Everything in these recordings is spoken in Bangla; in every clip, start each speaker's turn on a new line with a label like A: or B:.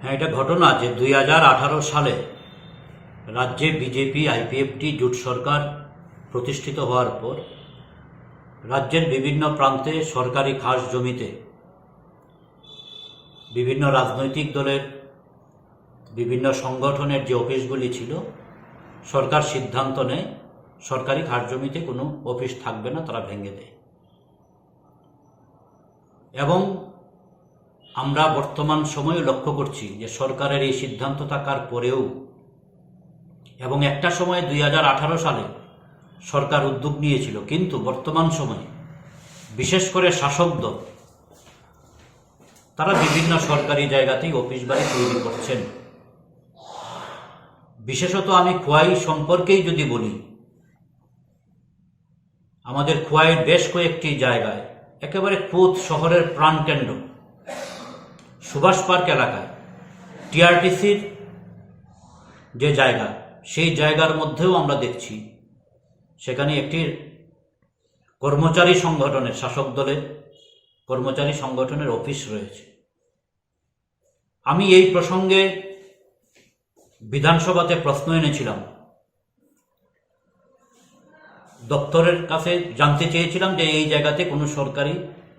A: হ্যাঁ এটা ঘটনা যে দুই হাজার আঠারো সালে রাজ্যে বিজেপি আইপিএফটি জোট সরকার প্রতিষ্ঠিত হওয়ার পর রাজ্যের বিভিন্ন প্রান্তে সরকারি খাস জমিতে বিভিন্ন রাজনৈতিক দলের বিভিন্ন সংগঠনের যে অফিসগুলি ছিল, সরকার সিদ্ধান্ত নেয়, সরকারি খাস জমিতে কোনো অফিস থাকবে না, তারা ভেঙে দেয়। এবং আমরা বর্তমান সময়ে লক্ষ্য করছি যে সরকারের এই সিদ্ধান্ত থাকার পরেও এবং একটা সময় দুই সালে সরকার উদ্যোগ নিয়েছিল, কিন্তু বর্তমান সময়ে বিশেষ করে শাসক দল, তারা বিভিন্ন সরকারি জায়গাতেই অফিস বাড়ি তৈরি করছেন। বিশেষত আমি খোয়াই সম্পর্কেই যদি বলি, আমাদের খোয়াইয়ের বেশ কয়েকটি জায়গায় একেবারে কুত শহরের প্রাণকেন্দ্র। সুভাষ পার্ক এলাকায়, টিআরটিসির যে জায়গা, সেই জায়গার মধ্যেও আমরা দেখছি, সেখানে একটি কর্মচারী সংগঠনের, শাসক দলের কর্মচারী সংগঠনের অফিস রয়েছে। আমি এই প্রসঙ্গে বিধানসভাতে প্রশ্ন এনেছিলাম। দপ্তরের কাছে জানতে চেয়েছিলাম যে এই জায়গাতে কোনো সরকারি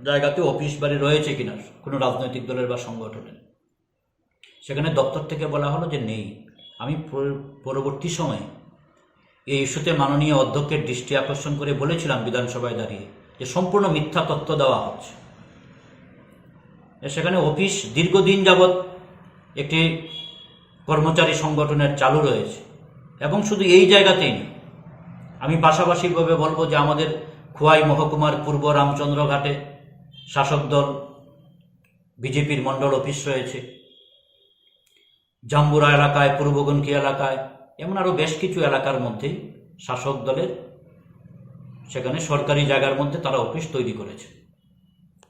A: জায়গাতে অফিস বাড়ি রয়েছে কিনা, কোনো রাজনৈতিক দলের বা সংগঠনের। সেখানে দপ্তর থেকে বলা হলো যে নেই। আমি পরবর্তী সময়ে এই ইস্যুতে মাননীয় অধ্যক্ষের দৃষ্টি আকর্ষণ করে বলেছিলাম বিধানসভায় দাঁড়িয়ে যে সম্পূর্ণ মিথ্যা তথ্য দেওয়া হচ্ছে। সেখানে অফিস দীর্ঘদিন যাবৎ একটি কর্মচারী সংগঠনের চালু রয়েছে এবং শুধু এই জায়গাতেই না আমি পাশাপাশিভাবে বলব যে আমাদের খোয়াই মহকুমার পূর্ব রামচন্দ্র ঘাটে শাসক দল, বিজেপির মণ্ডল অফিস রয়েছে, জাম্বুরা এলাকায়, পূর্বগণকি এলাকায়, এমন আরও বেশ কিছু এলাকার মধ্যেই শাসক দলের, সেখানে সরকারি জায়গার মধ্যে তারা অফিস তৈরি করেছে।